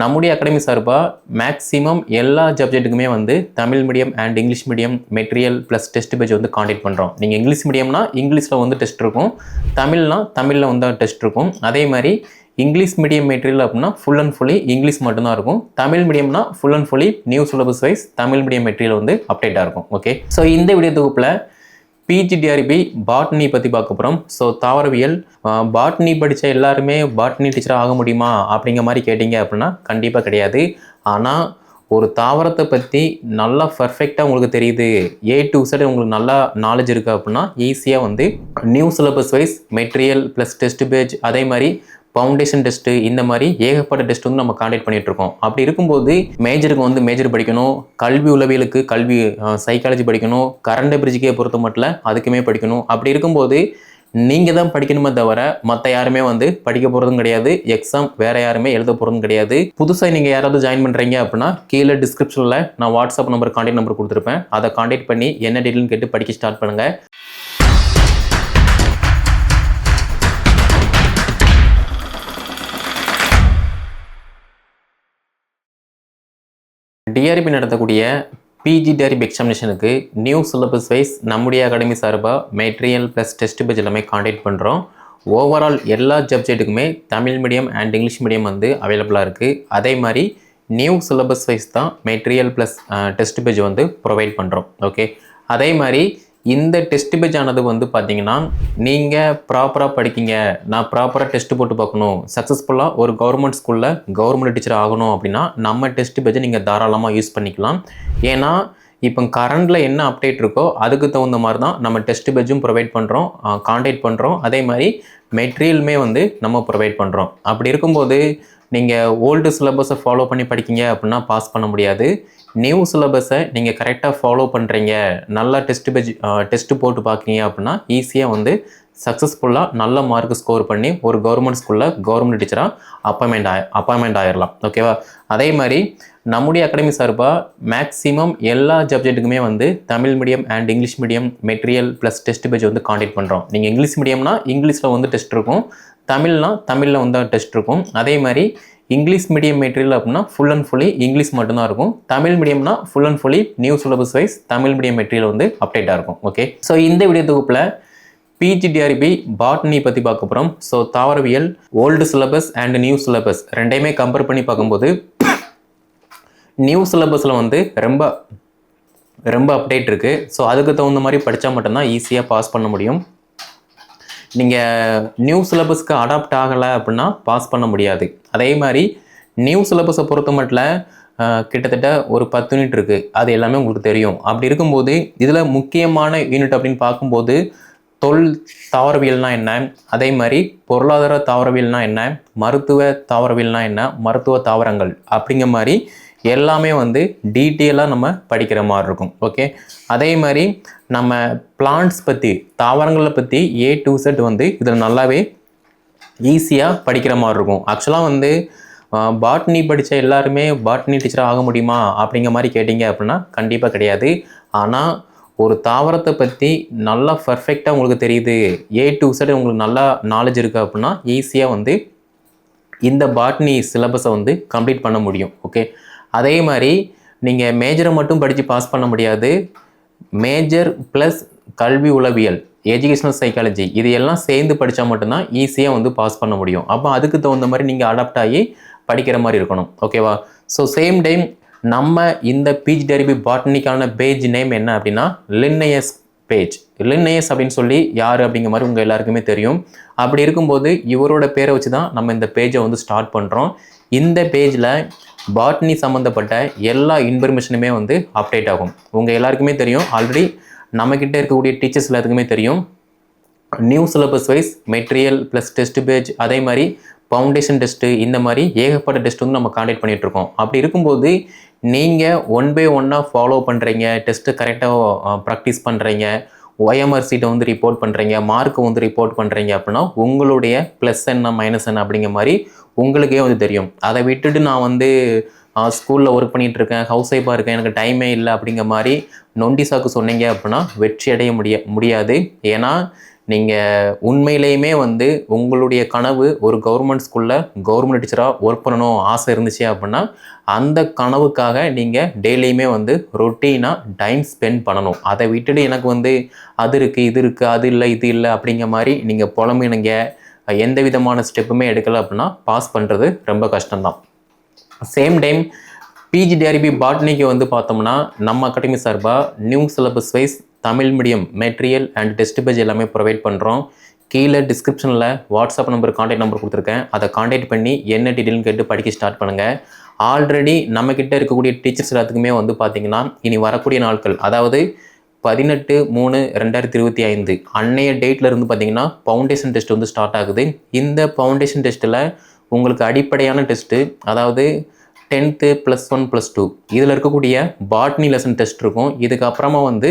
நம்முடைய அகாடமி சார்பாக மேக்ஸிமம் எல்லா சப்ஜெக்ட்டுக்குமே வந்து Tamil medium and English medium material plus test page வந்து காண்டாக்ட் பண்ணுறோம் நீங்கள் இங்கிலீஷ் மீடியம்னா இங்கிலீஷில் வந்து டெஸ்ட் இருக்கும். தமிழ்னா தமிழில் வந்து டெஸ்ட் இருக்கும். அதே மாதிரி இங்கிலீஷ் மீடியம் மெட்டீரியல் அப்படின்னா ஃபுல் அண்ட் ஃபுல்லி இங்கிலீஷ் மட்டும்தான் இருக்கும். Tamil மீடியம்னா full and fully new syllabus wise Tamil medium material வந்து அப்டேட்டாக இருக்கும். ஓகே ஸோ இந்த வீடியோ தொகுப்பில் பிஜிடிஆர்பி பாட்னி பற்றி பார்க்க போகிறோம் ஸோ தாவரவியல் பாட்னி படித்த எல்லாருமே பாட்னி டீச்சராக ஆக முடியுமா? அப்படிங்கிற மாதிரி கேட்டிங்க அப்படின்னா கண்டிப்பாக கிடையாது. ஆனால் ஒரு தாவரத்தை பற்றி நல்லா பர்ஃபெக்டாக உங்களுக்கு தெரியுது. ஏ டு சைடு உங்களுக்கு நல்லா நாலேஜ் இருக்குது அப்படின்னா ஈஸியாக வந்து new syllabus wise material plus test page அதே மாதிரி ஃபவுண்டேஷன் டெஸ்ட்டு இந்த மாதிரி ஏகப்பட்ட டெஸ்ட் வந்து நம்ம காண்டக்ட் பண்ணிட்டு இருக்கோம். அப்படி இருக்கும்போது மேஜருக்கு வந்து மேஜர் படிக்கணும் கல்வி உளவியலுக்கு கல்வி சைக்காலஜி படிக்கணும் கரண்ட் பிரிட்ஜுக்கே பொறுத்த மட்டும் அதுக்குமே படிக்கணும். அப்படி இருக்கும்போது நீங்கள் தான் படிக்கணுமே தவிர மற்ற யாருமே வந்து படிக்க போகிறதும் கிடையாது எக்ஸாம் வேறு யாருமே எழுத போகிறதும் கிடையாது. புதுசாக நீங்கள் யாராவது ஜாயின் பண்ணுறீங்க அப்படின்னா கீழே டிஸ்கிரிப்ஷனில் நான் வாட்ஸ்அப் நம்பர் கான்டாக்ட் நம்பர் கொடுத்துருப்பேன். அதை கான்டாக்ட் பண்ணி என்ன டீட்டெயில்னு கேட்டு படிக்க ஸ்டார்ட் பண்ணுங்கள் டிஆர்பி நடத்தக்கூடிய பிஜி டிஆர்பி எக்ஸாமினேஷனுக்கு நியூ சிலபஸ் வைஸ் நம்முடைய அகாடமி சார்பாக மெட்டீரியல் ப்ளஸ் டெஸ்ட் பேஜ் எல்லாமே காண்டாக்ட் பண்ணுறோம் ஓவரால் எல்லா சப்ஜெக்ட்டுக்குமே Tamil medium and English medium வந்து அவைலபிளாக இருக்குது அதே மாதிரி நியூ சிலபஸ் வைஸ் தான் மெட்டீரியல் ப்ளஸ் டெஸ்ட் பேஜ் வந்து ப்ரொவைட் பண்ணுறோம் ஓகே அதே மாதிரி இந்த டெஸ்ட் பேஜ் ஆனது வந்து பார்த்தீங்கன்னா நீங்கள் ப்ராப்பராக படிக்கீங்க. நான் ப்ராப்பராக டெஸ்ட் போட்டு பார்க்கணும். சக்ஸஸ்ஃபுல்லாக ஒரு கவர்மெண்ட் ஸ்கூலில் கவர்மெண்ட் டீச்சர் ஆகணும் அப்படின்னா நம்ம டெஸ்ட் பேஜை நீங்கள் தாராளமாக யூஸ் பண்ணிக்கலாம். ஏன்னா இப்போ கரண்டில் என்ன அப்டேட் இருக்கோ அதுக்கு தகுந்த மாதிரி தான் நம்ம டெஸ்ட் பேஜும் ப்ரொவைட் பண்ணுறோம் காண்டாக்ட் பண்ணுறோம் அதே மாதிரி மெட்டீரியலுமே வந்து நம்ம ப்ரொவைட் பண்ணுறோம் அப்படி இருக்கும்போது நீங்கள் ஓல்டு சிலபஸை ஃபாலோ பண்ணி படிக்கீங்க அப்படின்னா பாஸ் பண்ண முடியாது. நியூ சிலபஸை நீங்கள் கரெக்டாக ஃபாலோ பண்ணுறீங்க நல்லா டெஸ்ட் பெஜ் டெஸ்ட்டு போட்டு பார்க்குறீங்க அப்படின்னா ஈஸியாக வந்து சக்ஸஸ்ஃபுல்லாக நல்ல மார்க் ஸ்கோர் பண்ணி ஒரு கவர்மெண்ட் ஸ்கூலில் கவர்மெண்ட் டீச்சராக அப்பாயின்மெண்ட் ஆய அப்பாயின்மெண்ட் ஆயிடலாம் ஓகேவா அதே மாதிரி நம்முடைய அகாடமி சார்பாக மேக்ஸிமம் எல்லா சப்ஜெக்ட்டுக்குமே வந்து Tamil medium and English medium material plus test page வந்து காண்டாக்ட் பண்ணுறோம் நீங்கள் இங்கிலீஷ் மீடியம்னா இங்கிலீஷில் வந்து டெஸ்ட் இருக்கும். தமிழ்னா தமிழில் வந்து டெஸ்ட் இருக்கும். அதே மாதிரி இங்கிலீஷ் மீடியம் மெட்டீரியல் அப்படின்னா ஃபுல் அண்ட் ஃபுல்லி இங்கிலீஷ் மட்டும்தான் இருக்கும். Tamil மீடியம்னா full and fully new syllabus wise Tamil medium material வந்து அப்டேட்டாக இருக்கும். ஓகே ஸோ இந்த வீடியோ தொகுப்பில் பிஜிடிஆர்பி பாட்னி பற்றி பார்க்க போகிறோம் ஸோ தாவரவியல் old syllabus and new syllabus ரெண்டையுமே கம்பேர் பண்ணி பார்க்கும்போது நியூ சிலபஸில் வந்து ரொம்ப ரொம்ப அப்டேட் இருக்குது ஸோ அதுக்கு தகுந்த மாதிரி படித்தா மட்டும்தான் ஈஸியாக பாஸ் பண்ண முடியும். நீங்கள் நியூ சிலபஸ்க்கு அடாப்ட் ஆகலை அப்படின்னா பாஸ் பண்ண முடியாது. அதே மாதிரி நியூ சிலபஸை பொறுத்த மட்டும் கிட்டத்தட்ட ஒரு பத்து யூனிட் இருக்குது அது எல்லாமே உங்களுக்கு தெரியும். அப்படி இருக்கும்போது இதில் முக்கியமான யூனிட் அப்படின்னு பார்க்கும்போது தொல் தாவரவியல்னா என்ன? அதே மாதிரி பொருளாதார தாவரவியல்னா என்ன? மருத்துவ தாவரவியல்னா என்ன? மருத்துவ தாவரங்கள் அப்படிங்கிற மாதிரி எல்லாமே வந்து டீட்டெயிலாக நம்ம படிக்கிற மாதிரி இருக்கும் ஓகே அதே மாதிரி நம்ம பிளான்ட்ஸ் பற்றி தாவரங்களை பற்றி ஏ டு செட் வந்து இதில் நல்லாவே ஈஸியாக படிக்கிற மாதிரி இருக்கும். ஆக்சுவலாக வந்து பாட்னி படித்த எல்லாருமே பாட்னி டீச்சராக ஆக முடியுமா அப்படிங்கிற மாதிரி கேட்டிங்க அப்படின்னா கண்டிப்பாக கிடையாது. ஆனால் ஒரு தாவரத்தை பற்றி நல்லா பர்ஃபெக்டாக உங்களுக்கு தெரியுது ஏ டு செட் உங்களுக்கு நல்லா நாலேஜ் இருக்குது அப்படின்னா ஈஸியாக வந்து இந்த பாட்னி சிலபஸை வந்து கம்ப்ளீட் பண்ண முடியும் ஓகே அதே மாதிரி நீங்கள் மேஜரை மட்டும் படித்து பாஸ் பண்ண முடியாது. மேஜர் ப்ளஸ் கல்வி உளவியல் எஜுகேஷனல் சைக்காலஜி இது எல்லாம் சேர்ந்து படித்தா மட்டும்தான் ஈஸியாக வந்து பாஸ் பண்ண முடியும். அப்போ அதுக்கு தகுந்த மாதிரி நீங்கள் அடாப்ட் ஆகி படிக்கிற மாதிரி இருக்கணும். ஓகேவா ஸோ சேம் டைம் நம்ம இந்த பீச் டெரிபி பாட்னிக்கான பேஜ் நேம் என்ன அப்படின்னா லின்னையஸ் பேஜ். லின்னேஸ் அப்படின்னு சொல்லி யார் அப்படிங்கிற மாதிரி உங்கள் எல்லாருக்குமே தெரியும். அப்படி இருக்கும்போது இவரோட பேரை வச்சு தான் நம்ம இந்த பேஜை வந்து ஸ்டார்ட் பண்ணுறோம் இந்த பேஜில் பாட்னி சம்மந்தப்பட்ட எல்லா இன்ஃபர்மேஷனுமே வந்து அப்டேட் ஆகும். உங்கள் எல்லாருக்குமே தெரியும். ஆல்ரெடி நம்மக்கிட்ட இருக்கக்கூடிய டீச்சர்ஸ் எல்லாத்துக்குமே தெரியும். New syllabus wise material plus test page அதே மாதிரி ஃபவுண்டேஷன் டெஸ்ட்டு இந்த மாதிரி ஏகப்பட்ட டெஸ்ட் வந்து நம்ம காண்டக்ட் பண்ணிகிட்ருக்கோம் இருக்கோம். அப்படி இருக்கும்போது நீங்கள் ஒன் பை ஒன்னாக ஃபாலோ பண்ணுறீங்க டெஸ்ட்டு கரெக்டாக ப்ராக்டிஸ் பண்ணுறீங்க ஒய்எம்ஆர் சீட்டை வந்து ரிப்போர்ட் பண்ணுறீங்க மார்க்கை வந்து ரிப்போர்ட் பண்ணுறீங்க அப்படின்னா உங்களுடைய ப்ளஸ் என்ன மைனஸ் என்ன அப்படிங்கிற மாதிரி உங்களுக்கே வந்து தெரியும். அதை விட்டுட்டு நான் வந்து ஸ்கூலில் ஒர்க் பண்ணிகிட்டு இருக்கேன் ஹவுஸ் ஒய்ஃபாக இருக்கேன் எனக்கு டைமே இல்லை அப்படிங்கிற மாதிரி நொண்டி சாக்கு சொன்னீங்க அப்படின்னா வெற்றி அடைய முடிய முடியாது. ஏன்னா நீங்கள் உண்மையிலேயுமே வந்து உங்களுடைய கனவு ஒரு கவர்மெண்ட் ஸ்கூலில் கவர்மெண்ட் டீச்சராக ஒர்க் பண்ணணும் ஆசை இருந்துச்சு அப்படின்னா அந்த கனவுக்காக நீங்கள் டெய்லியுமே வந்து ரொட்டீனாக டைம் ஸ்பெண்ட் பண்ணணும். அதை விட்டுட்டு எனக்கு வந்து அது இருக்குது இது இருக்குது அது இல்லை இது இல்லை அப்படிங்கிற மாதிரி நீங்கள் புலம்பினுங்க எந்த விதமான ஸ்டெப்புமே எடுக்கலை அப்படின்னா பாஸ் பண்ணுறது ரொம்ப கஷ்டம்தான். சேம் டைம் பிஜிடிஆர்பி பாட்னிக்கு வந்து பார்த்தோம்னா நம்ம அகாடமி சார்பாக new syllabus wise Tamil medium material and test page எல்லாமே ப்ரொவைட் பண்ணுறோம் கீழே டிஸ்கிரிப்ஷனில் வாட்ஸ்அப் நம்பர் காண்டாக்ட் நம்பர் கொடுத்துருக்கேன். அதை காண்டாக்ட் பண்ணி என்ன டீட்டெயில்னு கேட்டு படிக்க ஸ்டார்ட் பண்ணுங்கள் ஆல்ரெடி நம்மக்கிட்ட இருக்கக்கூடிய டீச்சர்ஸ் எல்லாத்துக்குமே வந்து பார்த்திங்கன்னா இனி வரக்கூடிய நாட்கள் அதாவது பதினெட்டு மூணு ரெண்டாயிரத்தி இருபத்தி ஐந்து அன்னைய டேட்டில் இருந்து பார்த்திங்கன்னா ஃபவுண்டேஷன் டெஸ்ட் வந்து ஸ்டார்ட் ஆகுது. இந்த ஃபவுண்டேஷன் டெஸ்ட்டில் உங்களுக்கு அடிப்படையான டெஸ்ட்டு அதாவது tenth plus one plus two இதில் இருக்கக்கூடிய பாட்னி லெசன் டெஸ்ட் இருக்கும். இதுக்கப்புறமா வந்து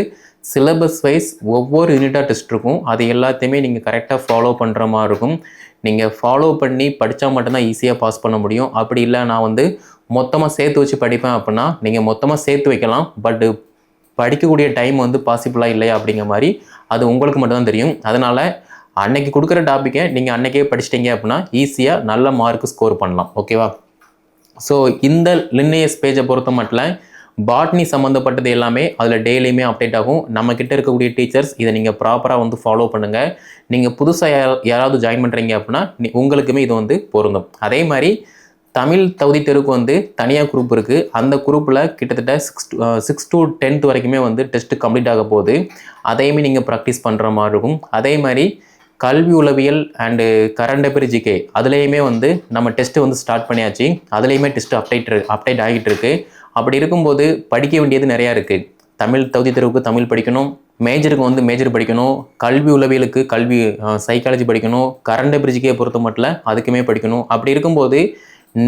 சிலபஸ் வைஸ் ஒவ்வொரு யூனிட்டாக டெஸ்ட் இருக்கும். அது எல்லாத்தையுமே நீங்கள் கரெக்டாக ஃபாலோ பண்ணுற மாதிரி இருக்கும். நீங்கள் ஃபாலோ பண்ணி படித்தா மட்டும்தான் ஈஸியாக பாஸ் பண்ண முடியும். அப்படி இல்லை நான் வந்து மொத்தமாக சேர்த்து வச்சு படிப்பேன் அப்படின்னா நீங்கள் மொத்தமாக சேர்த்து வைக்கலாம். பட்டு படிக்கக்கூடிய டைம் வந்து பாசிபிளாக இல்லையா அப்படிங்கிற மாதிரி அது உங்களுக்கு மட்டும்தான் தெரியும். அதனால் அன்னைக்கு கொடுக்குற டாப்பிக்கை நீங்கள் அன்னைக்கே படிச்சிட்டிங்க அப்படின்னா ஈஸியாக நல்ல மார்க் ஸ்கோர் பண்ணலாம். ஓகேவா ஸோ இந்த லின்னியஸ் பேஜை பொறுத்த மட்டும் பாட்னி சம்மந்தப்பட்டது எல்லாமே அதில் டெய்லியுமே அப்டேட் ஆகும். நம்ம கிட்ட இருக்கக்கூடிய டீச்சர்ஸ் இதை நீங்கள் ப்ராப்பராக வந்து ஃபாலோ பண்ணுங்கள் நீங்கள் புதுசாக யாராவது ஜாயின் பண்ணுறீங்க அப்படின்னா நீ- உங்களுக்குமே இது வந்து பொருந்தும். அதே மாதிரி தமிழ் தகுதி தெருக்கு வந்து தனியாக குரூப் இருக்குது அந்த குரூப்பில் கிட்டத்தட்ட சிக்ஸ் சிக்ஸ் டு டென்த் வரைக்குமே வந்து டெஸ்ட்டு கம்ப்ளீட் ஆக போகுது. அதையுமே நீங்கள் ப்ராக்டிஸ் பண்ணுற மாதிரி இருக்கும். அதே மாதிரி கல்வி உளவியல் அண்டு கரண்ட் அஃபேர் ஜிகே அதுலேயுமே வந்து நம்ம டெஸ்ட்டு வந்து ஸ்டார்ட் பண்ணியாச்சு. அதுலேயுமே டெஸ்ட்டு அப்டேட் அப்டேட் ஆகிட்டு இருக்குது அப்படி இருக்கும்போது படிக்க வேண்டியது நிறையா இருக்குது தமிழ் தகுதி தெருவுக்கு தமிழ் படிக்கணும். மேஜருக்கு வந்து மேஜர் படிக்கணும். கல்வி உளவியலுக்கு கல்வி சைக்காலஜி படிக்கணும். கரண்ட் பிரிட்ஜுக்கே பொறுத்த மட்டும் அதுக்குமே படிக்கணும். அப்படி இருக்கும்போது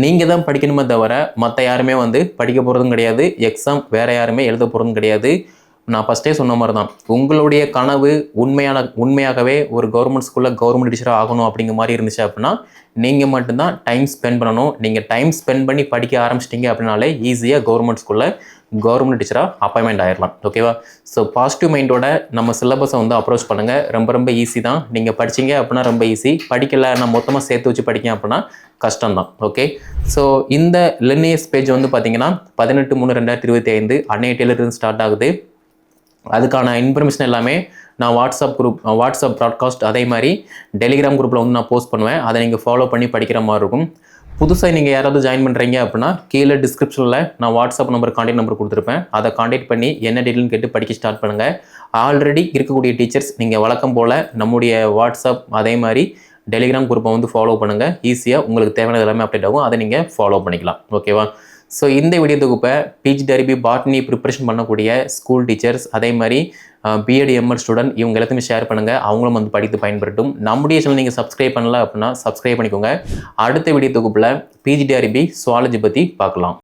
நீங்கள் தான் படிக்கணுமே தவிர மற்ற யாருமே வந்து படிக்க போகிறதும் கிடையாது. எக்ஸாம் வேறு யாருமே எழுத போகிறதும் கிடையாது. நான் ஃபஸ்ட்டே சொன்ன மாதிரி தான் உங்களுடைய கனவு உண்மையான உண்மையாகவே ஒரு கவர்மெண்ட் ஸ்கூலில் கவர்மெண்ட் டீச்சராக ஆகணும் அப்படிங்கிற மாதிரி இருந்துச்சு அப்படின்னா நீங்கள் மட்டும்தான் டைம் ஸ்பெண்ட் பண்ணணும். நீங்கள் டைம் ஸ்பெண்ட் பண்ணி படிக்க ஆரம்பிச்சிட்டிங்க அப்படின்னாலே ஈஸியாக கவர்மெண்ட் ஸ்கூலில் கவர்மெண்ட் டீச்சராக அப்பாயின்மெண்ட் ஆயிடலாம் ஓகேவா ஸோ பாசிட்டிவ் மைண்டோட நம்ம சிலபஸை வந்து அப்ரோச் பண்ணுங்கள் ரொம்ப ரொம்ப ஈஸி தான். நீங்கள் படிச்சீங்க அப்படின்னா ரொம்ப ஈஸி படிக்கலை நான் மொத்தமாக சேர்த்து வச்சு படிக்கேன் அப்படின்னா கஷ்டம்தான். ஓகே ஸோ இந்த லினியஸ் பேஜ் வந்து பார்த்தீங்கன்னா பதினெட்டு மூணு ரெண்டாயிரத்தி இருபத்தி ஐந்து அன்னையிட்டிலிருந்து ஸ்டார்ட் ஆகுது. அதுக்கான இன்ஃபர்மேஷன் எல்லாமே நான் வாட்ஸ்அப் குரூப் வாட்ஸ்அப் ப்ராட்காஸ்ட் அதே மாதிரி டெலிகிராம் குரூப்பில் வந்து நான் போஸ்ட் பண்ணுவேன். அதை நீங்கள் ஃபாலோ பண்ணி படிக்கிற மாதிரி இருக்கும். புதுசாக நீங்கள் யாராவது ஜாயின் பண்ணுறீங்க அப்படின்னா கீழே டிஸ்கிரிப்ஷனில் நான் வாட்ஸ்அப் நம்பர் காண்டாக்ட் நம்பர் கொடுத்துருப்பேன். அதை காண்டாக்ட் பண்ணி என்ன டீட்டெயில்னு கேட்டு படிக்க ஸ்டார்ட் பண்ணுங்கள் ஆல்ரெடி இருக்கக்கூடிய டீச்சர்ஸ் நீங்கள் வழக்கம் போல் நம்முடைய வாட்ஸ்அப் அதே மாதிரி டெலிகிராம் குரூப்பை வந்து ஃபாலோ பண்ணுங்கள் ஈஸியாக உங்களுக்கு தேவையானது எல்லாமே அப்டேட் ஆகும். அதை நீங்கள் ஃபாலோ பண்ணிக்கலாம். ஓகேவா ஸோ இந்த வீடியோ தொகுப்பை பிஜி டரிபி பாட்னி ப்ரிப்பரேஷன் பண்ணக்கூடிய ஸ்கூல் டீச்சர்ஸ் அதே மாதிரி பிஎட் எம்எல் ஸ்டூடெண்ட் இவங்க எல்லாத்தையுமே ஷேர் பண்ணுங்கள் அவங்களும் வந்து படித்து பயன்படுத்தும் நம்முடைய சேனல் நீங்கள் சப்ஸ்கிரைப் பண்ணல அப்படின்னா சப்ஸ்கிரைப் பண்ணிக்கோங்க. அடுத்த வீடியோ தொகுப்பில் பிஜிடிஆர்பி சுவாலஜி பற்றி பார்க்கலாம்.